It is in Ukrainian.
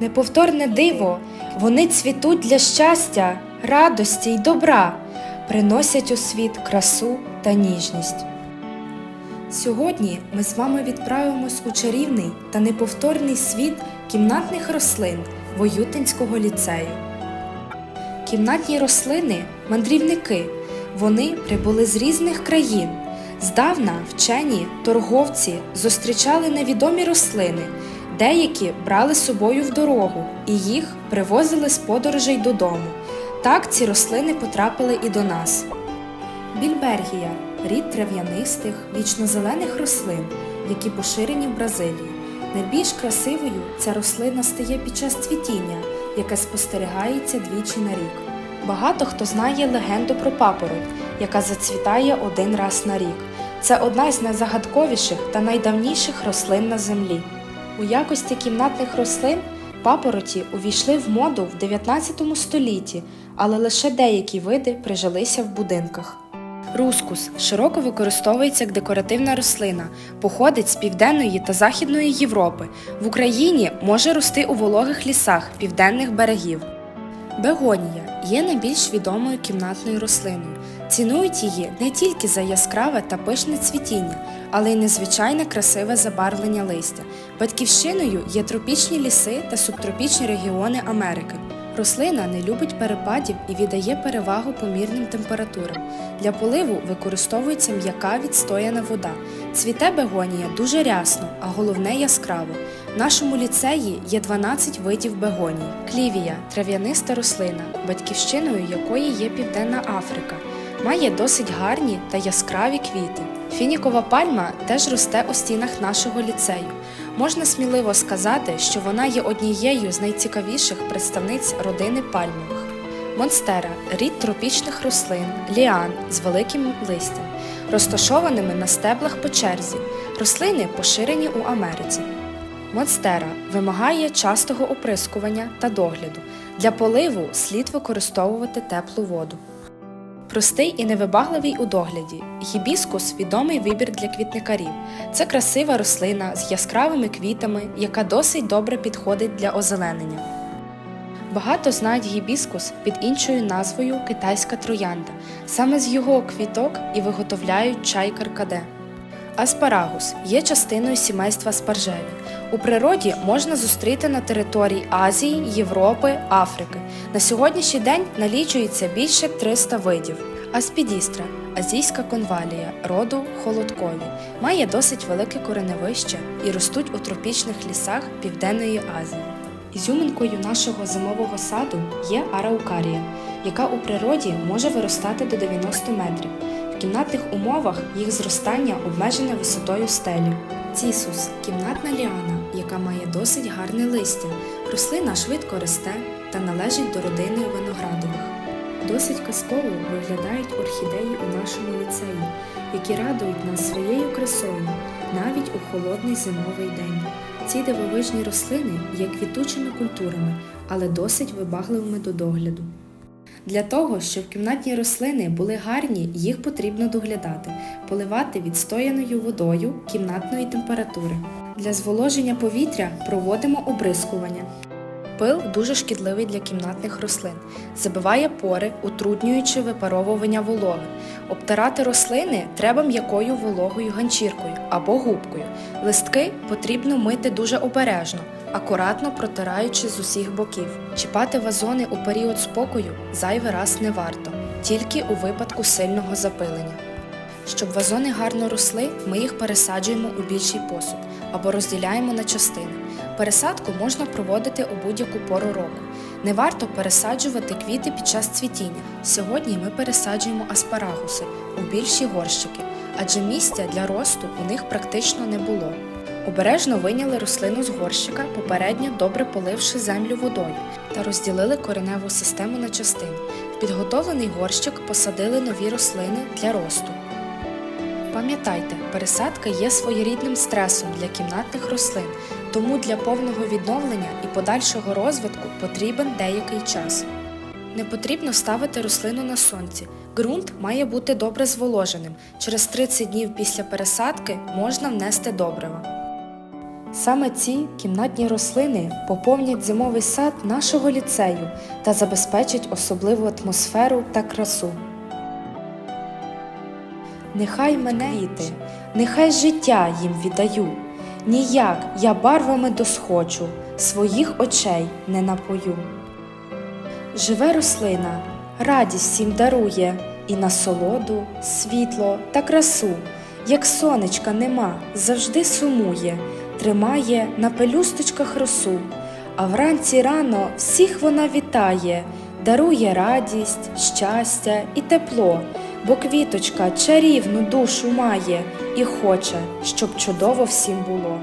неповторне диво, вони цвітуть для щастя, радості й добра, приносять у світ красу та ніжність. Сьогодні ми з вами відправимось у чарівний та неповторний світ кімнатних рослин Воютинського ліцею. Кімнатні рослини мандрівники. Вони прибули з різних країн. Здавна вчені, торговці зустрічали невідомі рослини, деякі брали з собою в дорогу і їх привозили з подорожей додому. Так ці рослини потрапили і до нас. Більбергія рід трав'янистих, вічнозелених рослин, які поширені в Бразилії. Найбільш красивою ця рослина стає під час цвітіння, яке спостерігається двічі на рік. Багато хто знає легенду про папороть, яка зацвітає один раз на рік. Це одна з найзагадковіших та найдавніших рослин на землі. У якості кімнатних рослин папороті увійшли в моду в 19 столітті, але лише деякі види прижилися в будинках. Рускус широко використовується як декоративна рослина, походить з південної та західної Європи. В Україні може рости у вологих лісах південних берегів. Бегонія є найбільш відомою кімнатною рослиною. Цінують її не тільки за яскраве та пишне цвітіння, але й незвичайне красиве забарвлення листя. Батьківщиною є тропічні ліси та субтропічні регіони Америки. Рослина не любить перепадів і віддає перевагу помірним температурам. Для поливу використовується м'яка відстояна вода. Цвіте бегонія дуже рясно, а головне яскраво. В нашому ліцеї є 12 видів бегоній. Клівія трав'яниста рослина, батьківщиною якої є Південна Африка. Має досить гарні та яскраві квіти. Фінікова пальма теж росте у стінах нашого ліцею. Можна сміливо сказати, що вона є однією з найцікавіших представниць родини пальмових. Монстера рід тропічних рослин, ліан з великим листям, розташованими на стеблах по черзі. Рослини поширені у Америці. Монстера вимагає частого оприскування та догляду. Для поливу слід використовувати теплу воду. Простий і невибагливий у догляді. Гібіскус відомий вибір для квітникарів. Це красива рослина з яскравими квітами, яка досить добре підходить для озеленення. Багато знають гібіскус під іншою назвою китайська троянда. Саме з його квіток і виготовляють чай каркаде. Аспарагус є частиною сімейства спаржеві. У природі можна зустріти на території Азії, Європи, Африки. На сьогоднішній день налічується більше 300 видів. Аспідістра азійська конвалія роду холодкові, має досить велике кореневище і ростуть у тропічних лісах Південної Азії. Ізюминкою нашого зимового саду є араукарія, яка у природі може виростати до 90 метрів. Кімнатних умовах їх зростання обмежене висотою стелі. Цісус кімнатна ліана, яка має досить гарне листя. Рослина швидко росте та належить до родини виноградових. Досить казково виглядають орхідеї у нашому ліцеї, які радують нас своєю красою навіть у холодний зимовий день. Ці дивовижні рослини є квітучими культурами, але досить вибагливими до догляду. Для того, щоб кімнатні рослини були гарні, їх потрібно доглядати, поливати відстояною водою кімнатної температури. Для зволоження повітря проводимо обрискування. Пил дуже шкідливий для кімнатних рослин, забиває пори, утруднюючи випаровування вологи. Обтирати рослини треба м'якою вологою ганчіркою або губкою. Листки потрібно мити дуже обережно, акуратно протираючи з усіх боків. Чіпати вазони у період спокою зайвий раз не варто, тільки у випадку сильного запилення. Щоб вазони гарно росли, ми їх пересаджуємо у більший посуд або розділяємо на частини. Пересадку можна проводити у будь-яку пору року. Не варто пересаджувати квіти під час цвітіння. Сьогодні ми пересаджуємо аспарагуси у більші горщики, адже місця для росту у них практично не було. Обережно вийняли рослину з горщика, попередньо добре поливши землю водою, та розділили кореневу систему на частини. В підготовлений горщик посадили нові рослини для росту. Пам'ятайте, пересадка є своєрідним стресом для кімнатних рослин, тому для повного відновлення і подальшого розвитку потрібен деякий час. Не потрібно ставити рослину на сонці. Ґрунт має бути добре зволоженим. Через 30 днів після пересадки можна внести добрива. Саме ці кімнатні рослини поповнять зимовий сад нашого ліцею та забезпечать особливу атмосферу та красу. Нехай мене квіти, нехай життя їм віддаю. Ніяк я барвами досхочу, своїх очей не напою. Живе рослина, радість всім дарує, і насолоду, світло та красу, як сонечка нема, завжди сумує, тримає на пелюсточках росу, а вранці рано всіх вона вітає, дарує радість, щастя і тепло, бо квіточка чарівну душу має і хоче, щоб чудово всім було.